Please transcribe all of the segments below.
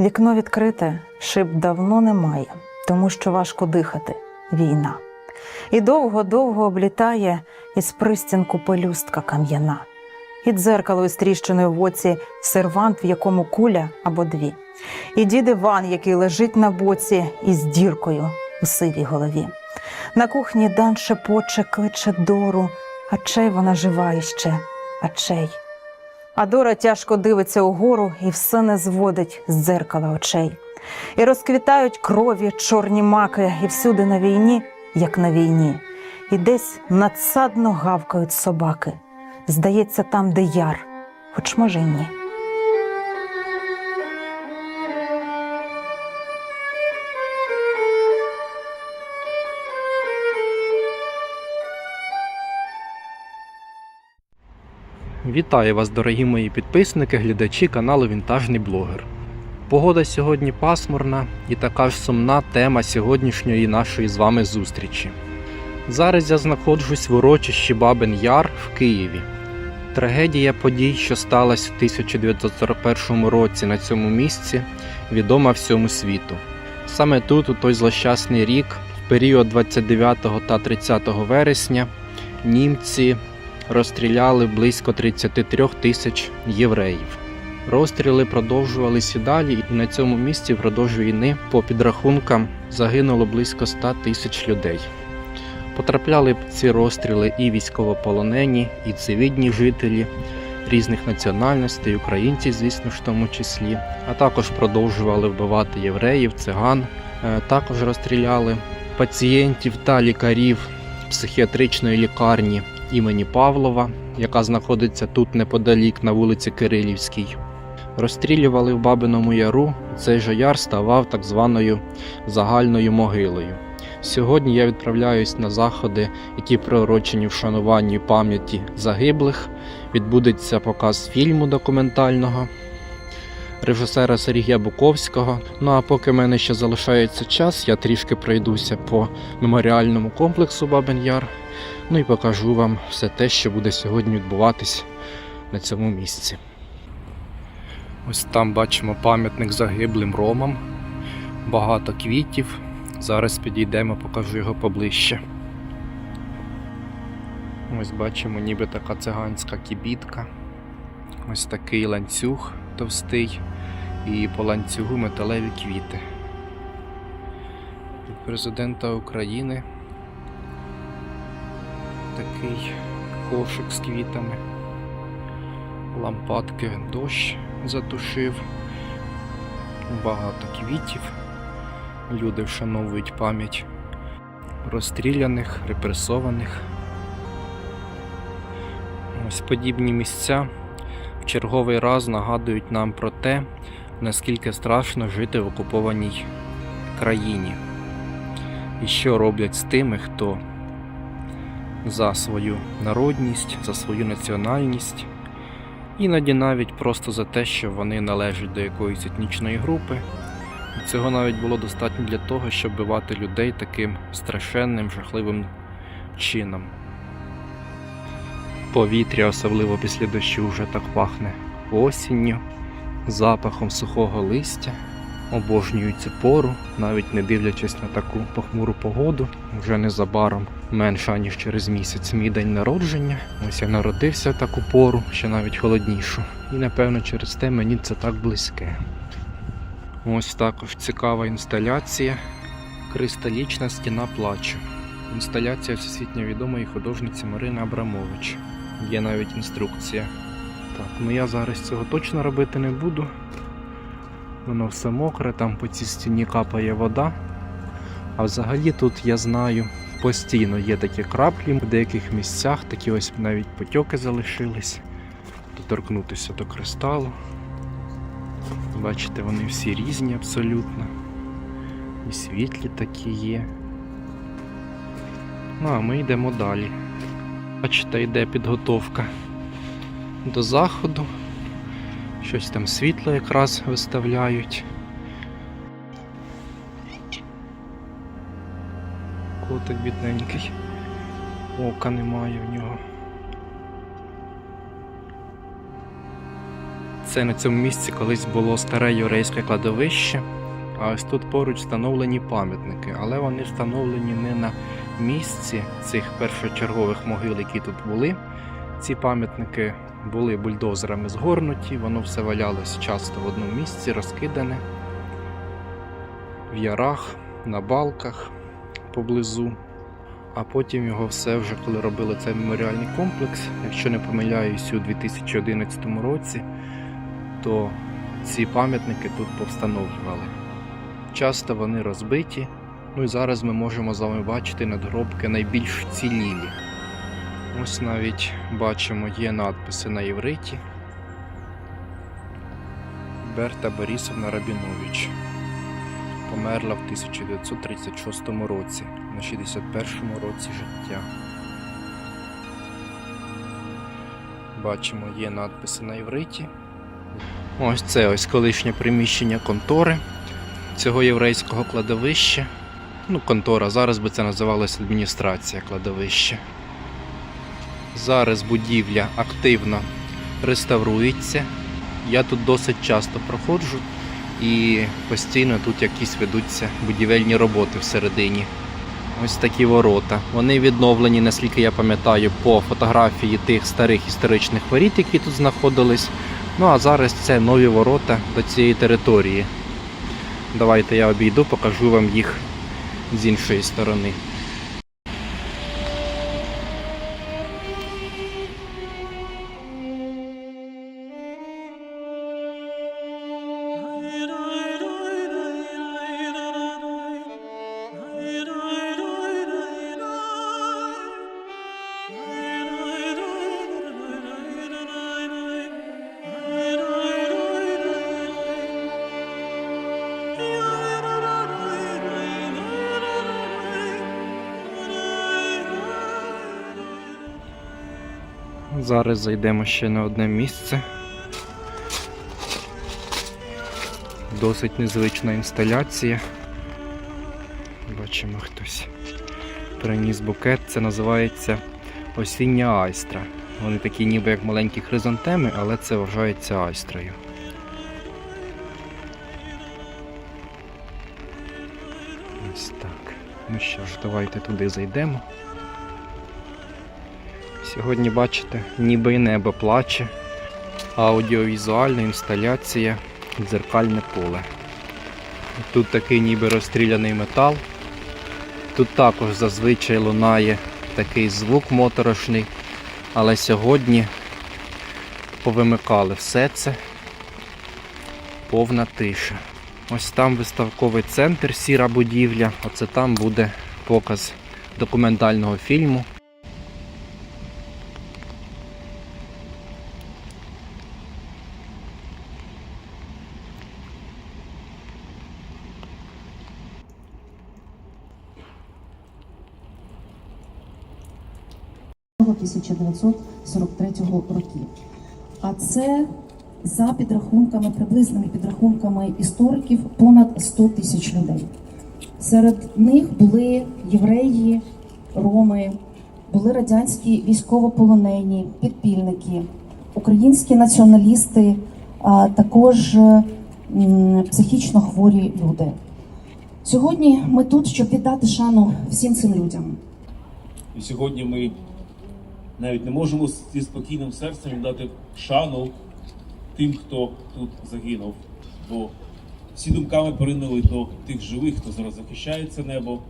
Вікно відкрите, шиб давно немає, тому що важко дихати війна. І довго-довго облітає із пристінку пелюстка кам'яна, і дзеркало із тріщиною в оці, сервант, в якому куля або дві, і дід Іван, який лежить на боці із діркою у сивій голові. На кухні Дан шепоче, кличе Дору, а чей вона жива іще, а чей. А Дора тяжко дивиться угору і все не зводить з дзеркала очей. І розквітають крові чорні маки, і всюди на війні, як на війні, і десь надсадно гавкають собаки. Здається, там, де яр, хоч може й ні. Вітаю вас, дорогі мої підписники, глядачі каналу Вінтажний блогер. Погода сьогодні пасмурна і така ж сумна тема сьогоднішньої нашої з вами зустрічі. Зараз я знаходжусь в урочищі Бабин Яр в Києві. Трагедія подій, що сталася в 1941 році на цьому місці, відома всьому світу. Саме тут, у той злощасний рік, в період 29 та 30 вересня, німці розстріляли близько 33 тисяч євреїв. Розстріли продовжувалися далі, і на цьому місці впродовж війни, по підрахункам, загинуло близько 100 тисяч людей. Потрапляли в ці розстріли і військовополонені, і цивільні жителі різних національностей, українці, звісно ж, в тому числі, а також продовжували вбивати євреїв, циган. Е, Також розстріляли пацієнтів та лікарів психіатричної лікарні імені Павлова, яка знаходиться тут неподалік на вулиці Кирилівській. Розстрілювали в Бабиному Яру. Цей же яр ставав так званою загальною могилою. Сьогодні я відправляюсь на заходи, які приурочені вшануванню пам'яті загиблих. Відбудеться показ фільму документального режисера Сергія Буковського. Ну а поки в мене ще залишається час, я трішки пройдуся по меморіальному комплексу Бабин Яр. Ну і покажу вам все те, що буде сьогодні відбуватись на цьому місці. Ось там бачимо пам'ятник загиблим ромам. Багато квітів. Зараз підійдемо, покажу його поближче. Ось бачимо ніби така циганська кібітка. Ось такий ланцюг товстий. І по ланцюгу металеві квіти. Від президента України такий кошик з квітами. Лампадки дощ затушив. Багато квітів. Люди вшановують пам'ять розстріляних, репресованих. Ось подібні місця в черговий раз нагадують нам про те, наскільки страшно жити в окупованій країні. І що роблять з тими, хто за свою народність, за свою національність, іноді навіть просто за те, що вони належать до якоїсь етнічної групи. І цього навіть було достатньо для того, щоб бивати людей таким страшенним, жахливим чином. Повітря, особливо після дощу, вже так пахне осінню, запахом сухого листя. Обожнюю цю пору, навіть не дивлячись на таку похмуру погоду, вже незабаром менше ніж через місяць мій день народження. Ось я народився в таку пору, ще навіть холоднішу. І напевно через те мені це так близьке. Ось також цікава інсталяція. Кристалічна стіна плачу. Інсталяція всесвітньо відомої художниці Марини Абрамович. Є навіть інструкція. Так, ну я зараз цього точно робити не буду. Воно все мокре, там по цій стіні капає вода. А взагалі тут я знаю, постійно є такі краплі в деяких місцях, такі ось навіть потьоки залишились. Доторкнутися до кристалу. Бачите, вони всі різні абсолютно. І світлі такі є. Ну а ми йдемо далі. Бачите, йде підготовка до заходу. Щось там світло якраз виставляють. Котик бідненький. Ока немає в нього. Це на цьому місці колись було старе єврейське кладовище, а ось тут поруч встановлені пам'ятники, але вони встановлені не на місці цих першочергових могил, які тут були. Ці пам'ятники були бульдозерами згорнуті, воно все валялось часто в одному місці, розкидане в ярах, на балках поблизу. А потім його все вже коли робили цей меморіальний комплекс, якщо не помиляюсь, у 2011 році, то ці пам'ятники тут повстановлювали. Часто вони розбиті, ну і зараз ми можемо з вами бачити надгробки найбільш вцілілі. Ось навіть бачимо є надписи на євриті. Берта Борисовна Рабінович померла в 1936 році на 61 році життя. Бачимо, є надписи на євриті. Ось це ось колишнє приміщення контори цього єврейського кладовища. Ну, контора, зараз би це називалося адміністрація кладовища. Зараз будівля активно реставрується. Я тут досить часто проходжу і постійно тут якісь ведуться будівельні роботи всередині. Ось такі ворота. Вони відновлені, наскільки я пам'ятаю, по фотографії тих старих історичних воріт, які тут знаходились. Ну а зараз це нові ворота до цієї території. Давайте я обійду, покажу вам їх з іншої сторони. Зараз зайдемо ще на одне місце. Досить незвична інсталяція. Бачимо хтось приніс букет. Це називається осіння айстра. Вони такі ніби як маленькі хризантеми, але це вважається айстрою. Ось так. Ну що ж, давайте туди зайдемо. Сьогодні бачите, ніби небо плаче, аудіовізуальна інсталяція дзеркальне поле. Тут такий ніби розстріляний метал. Тут також зазвичай лунає такий звук моторошний, але сьогодні повимикали все це. Повна тиша. Ось там виставковий центр, сіра будівля. Оце там буде показ документального фільму. – 1943 років. А це за підрахунками, приблизними підрахунками істориків, понад 100 тисяч людей. Серед них були євреї, роми, були радянські військовополонені, підпільники, українські націоналісти, а також психічно хворі люди. Сьогодні ми тут, щоб віддати шану всім цим людям. І сьогодні ми навіть не можемо зі спокійним серцем дати шану тим, хто тут загинув. Бо всі думками поринули до тих живих, хто зараз захищає це небо.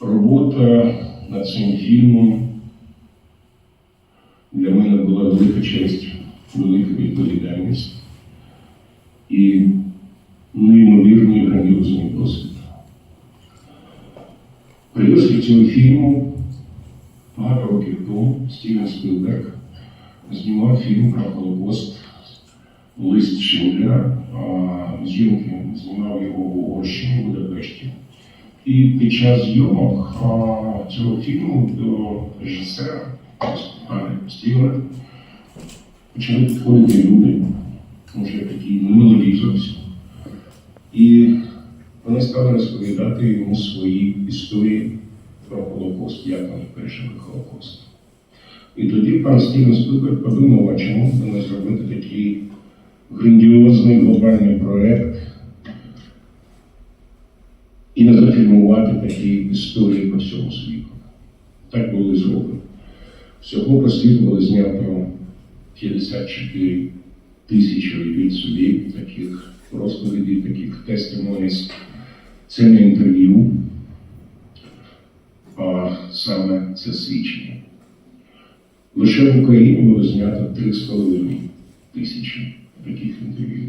Робота над цим фільмом для мене була велика честь, велика відповідальність і неймовірний грандіозний досвід. Продюсер цього фільму багато років тому Стівен Спілберг знімав фільм про Холокост Лист Шиндлера. а Зйомки знімав його в Угорщині, в Будапешті. І під час зйомок цього фільму до режисера Стівена почали підходити люди, може такі немолоді зовсім. І вони стали розповідати йому свої історії про Холокост, як вони пережили Холокост. І тоді пан Стівен Спілберг подумав, а чому б не зробити такий грандіозний глобальний проект і не зафільмувати такі історії по всьому світу. Так було і зроблено. Всього було знято 54 тисячі від собі таких розповідей, таких тестимоніс. Це не інтерв'ю, а саме це свідчення. Лише в Україні було знято 3,5 тисячі таких інтерв'ю.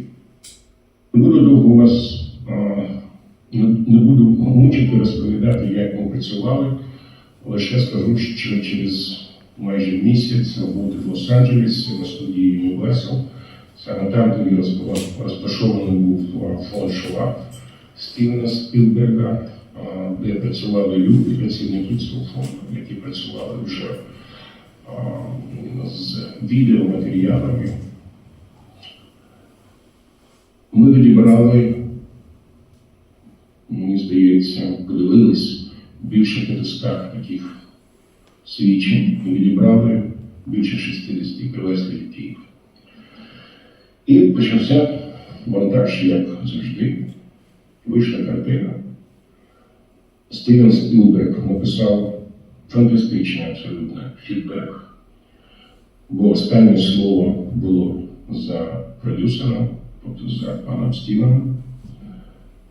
Не буду довго вас не, буду мучити розповідати, як ми працювали. Лише скажу, що через майже місяць роботи в Лос-Анджелесі на студії Universal, саме там тоді розташований був фонд Шолап Стівена Спілберга, де працювали люди, працівники цього фонду, які працювали вже з відеоматеріалами. Ми відібрали, мені здається, подивились більше 500 таких свідчень і відібрали більше 60 привезли Київ. І почався монтаж, як завжди. Вийшла картина. Стівен Спілберг написав фантастичний абсолютно фідбек, бо останнє слово було за продюсером, тобто за паном Стівеном.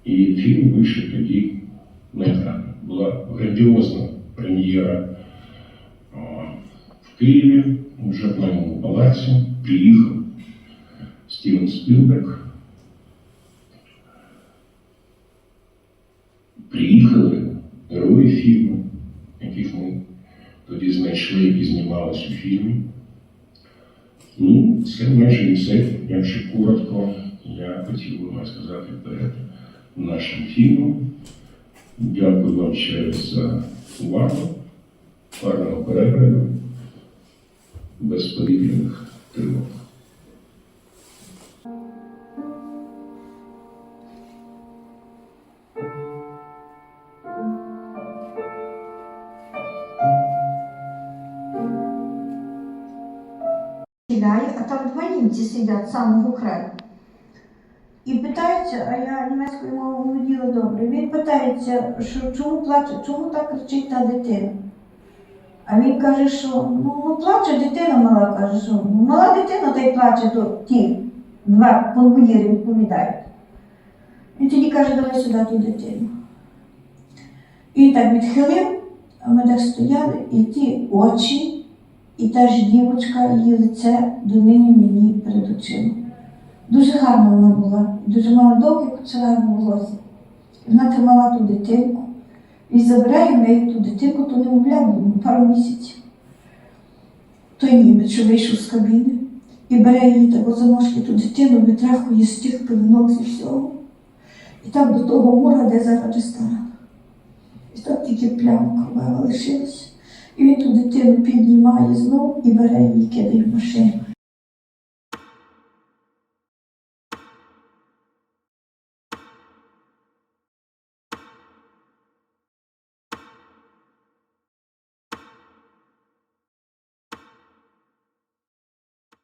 І фільм вийшов тоді на екран. Була грандіозна прем'єра в Києві, вже в моєму палаці. Приїхав Стівен Спілберг. Приїхали герої фільму, яких ми тоді знайшли, які знімалися у фільмі. Ну, це майже і все. Якщо коротко, я хотів би вам сказати перед нашим фільмом. Дякую вам ще раз за увагу, гарного перегляду, без тривог. Сідає, а там два німці сидять з самого краю. І питаються, а я німецькою мовою володіла добре. Він питається, що чому плаче, так кричить та дитина. А він каже, що ну, ну плаче дитина мала, каже, що ну, мала дитина та й плаче, то ті два конвоїри відповідають. Він тоді каже, давай сюди ту дитину. І він так відхилив, а ми так стояли, і ті очі, і та ж дівочка, її лице донині мені перед очима. Дуже гарна вона була, дуже мала довге кучереве волосся. Вона тримала ту дитинку і забирає в неї ту дитинку, то немовля було пару місяців. Той німець, що вийшов з кабіни, і бере її так за ножки ту дитину, витрахує з тих пилинок зі всього. І так до того мура, де зараз ресторан. І так тільки пляма кровава лишилася. І він ту дитину піднімає знову і бере її, кидає в машину.